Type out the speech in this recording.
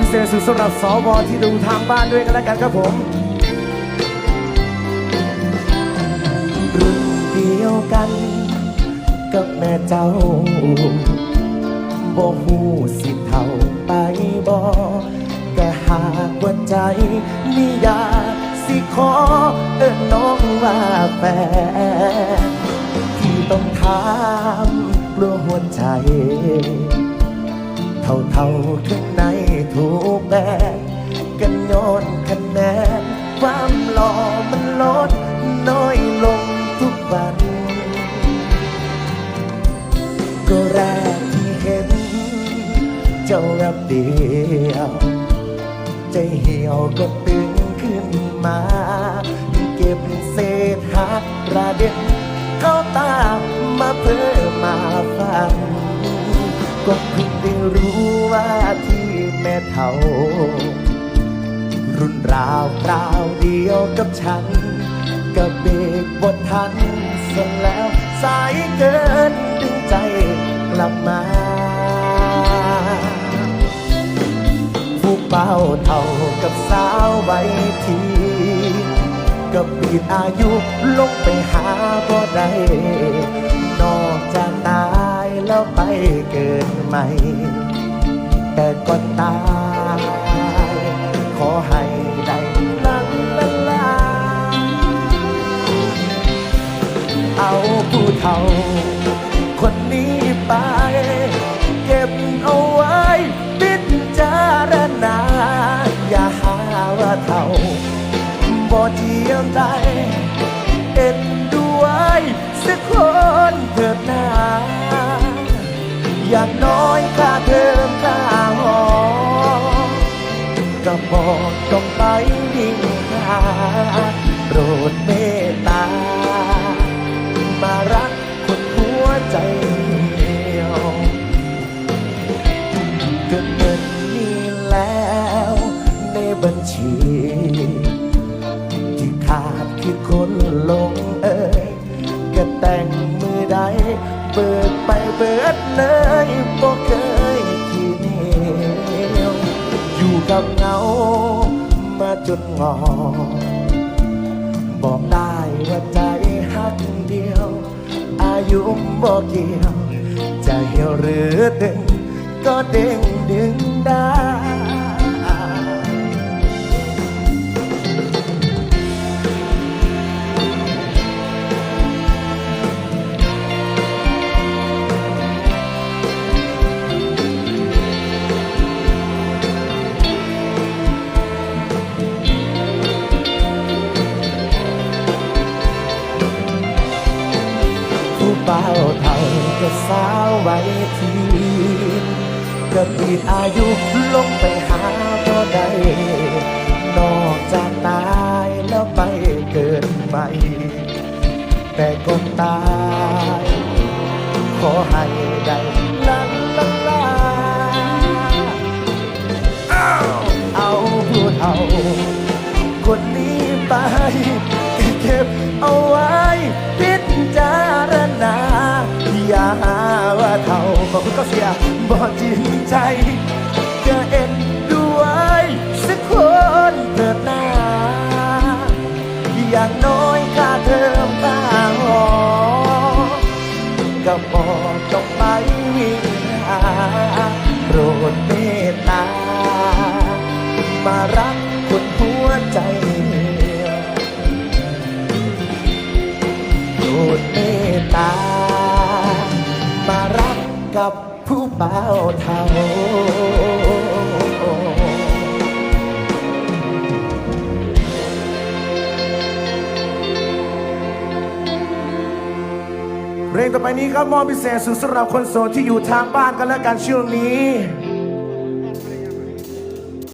พิเศษสุดสำหรับสวที่ดูทางบ้านด้วยกันแล้วกันครับผม รุ่นเดียวกันกับแม่เจ้าบ่หูสิเท่าไปบ่ก็หากว่าใจนี่อยากสิขอเอิ้นน้องว่าแฟนที่ต้องถามกลัวหัวใจ ท่าเท่าๆข้างในถูกแบกกันย้อนคะแนนความหล่อมันลดน้อยลงทุกวัน ก็แรกที่เห็น เจ้าแวบเดียวใจเหี่ยวก็ตึงขึ้นมา เก็บเศษหักประเด็นเข้าตามมาเพิ่มมาฟังก็เพิ่งได้ รู้ว่าที่แม่เท่า รุ่นราวคราวเดียวกับฉันก็เบรกบททันเสร็จแล้วสายเกินดึงใจกลับมาผู้เป้าเท่ากับสาวใบทีก็ปีดอายุลงไปหาบ่ได้ แล้วไปเกิดใหม่ แต่ก่อนตาย ขอให้ได้ลังละลาเอาผู้เฒ่า คนนี้ไป เก็บเอาไว้พิจารณา อย่าหาว่าเท่าบ่เทียมใจเอ็นด้วยสักคนเถิดหนา อย่างน้อยค่าเทอมค่าหอก็บอกต้องไปวิ่งหาโปรดเมตตา มารักคนหัวใจเดียวก็เงินมีแล้วในบัญชีที่ขาดคือคนลงเอ่ยก็แต่ง เบิดไปเบิดเลยบ่เคยขี้เหนียวอยู่กับเงามาจนงอบอกได้ว่าใจหักเดียว อายุบอกเกี่ยว จะเหี่ยวหรือดึง ก็เด้งดึงได้ เบาเท่ากับสาวไว้ทีก็ปีดอายุลงไปหาก็ได้ นอกจากตายแล้วไปเกิดใหม่แต่ก่อนตาย ขอให้ได้ลันลาลาเอาผู้เฒ่าคนนี้ไปเก็บเอา จริงใจจะเอ็นด้วยสักคนเถิดหน้า อย่างน้อยค่าเทอมค่าหอก็บอกต้องไปวิ่งหาโปรดเมตตามารัก เทาเพลงต่อไปนี้ครับมอบพิเศษสุดสำหรับคนโสดที่อยู่ทางบ้านกันและกันช่วงนี้